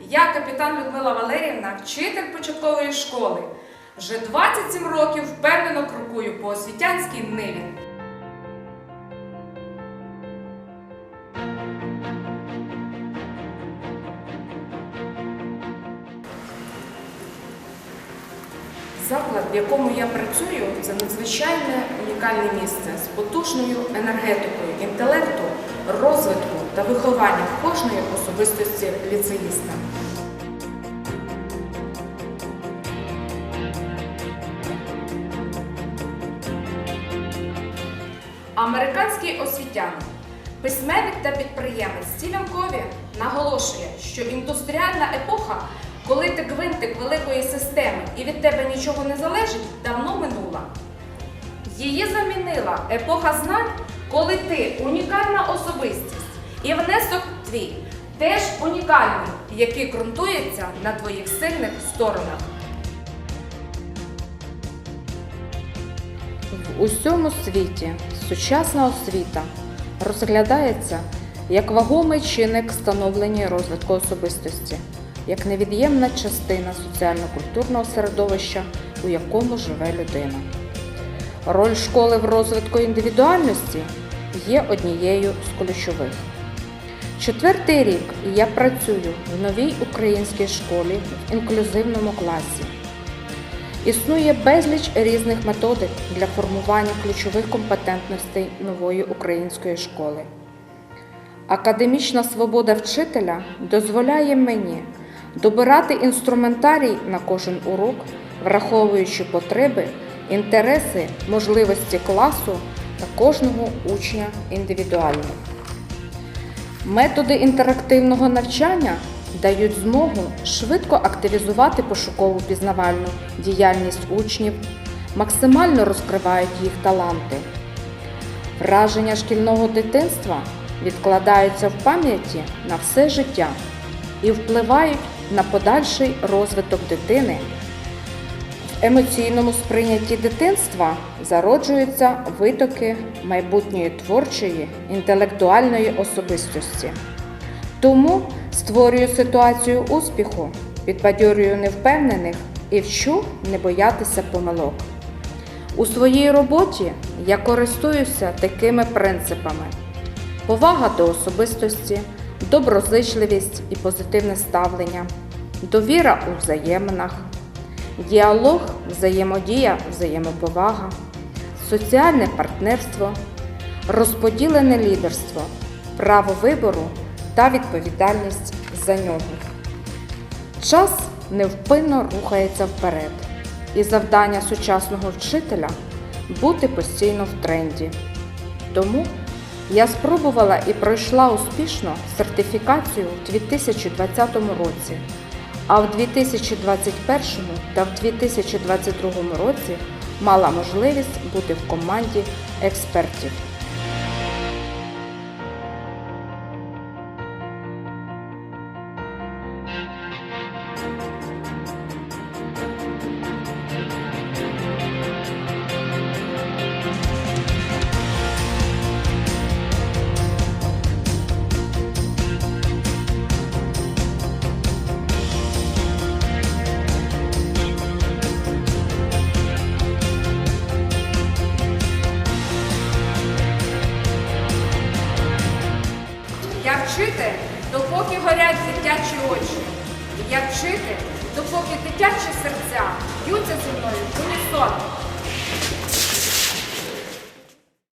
Я капітан Людмила Валерівна, вчитель початкової школи. Вже 27 років впевнено крокую по освітянській ниві. Заклад, в якому я працюю, це надзвичайне унікальне місце з потужною енергетикою, інтелекту, розвитку та виховання кожної особистості ліцеїста. Американський освітянин, письменник та підприємець Стівен Кові наголошує, що індустріальна епоха, коли ти гвинтик великої системи і від тебе нічого не залежить, давно минула. Її замінила епоха знань, коли ти унікальна особистість і внесок твій теж унікальний, який ґрунтується на твоїх сильних сторонах. В усьому світі сучасна освіта розглядається як вагомий чинник становлення і розвитку особистості, як невід'ємна частина соціально-культурного середовища, у якому живе людина. Роль школи в розвитку індивідуальності є однією з ключових. Четвертий рік я працюю в новій українській школі в інклюзивному класі. Існує безліч різних методик для формування ключових компетентностей нової української школи. Академічна свобода вчителя дозволяє мені добирати інструментарій на кожен урок, враховуючи потреби, інтереси, можливості класу та кожного учня індивідуально. Методи інтерактивного навчання дають змогу швидко активізувати пошукову пізнавальну діяльність учнів, максимально розкривають їх таланти. Враження шкільного дитинства відкладаються в пам'яті на все життя і впливають на подальший розвиток дитини. Емоційному сприйнятті дитинства зароджуються витоки майбутньої творчої, інтелектуальної особистості. Тому створюю ситуацію успіху, підбадьорюю невпевнених і вчу не боятися помилок. У своїй роботі я користуюся такими принципами: повага до особистості, доброзичливість і позитивне ставлення, довіра у взаєминах, діалог, взаємодія, взаємоповага, соціальне партнерство, розподілене лідерство, право вибору та відповідальність за нього. Час невпинно рухається вперед, і завдання сучасного вчителя бути постійно в тренді. Тому я спробувала і пройшла успішно сертифікацію у 2020 році, а в 2021 та в 2022 році мала можливість бути в команді експертів. Дитячі очі. Я вчити, допоки дитячі серця б'ються зі мною в унісон.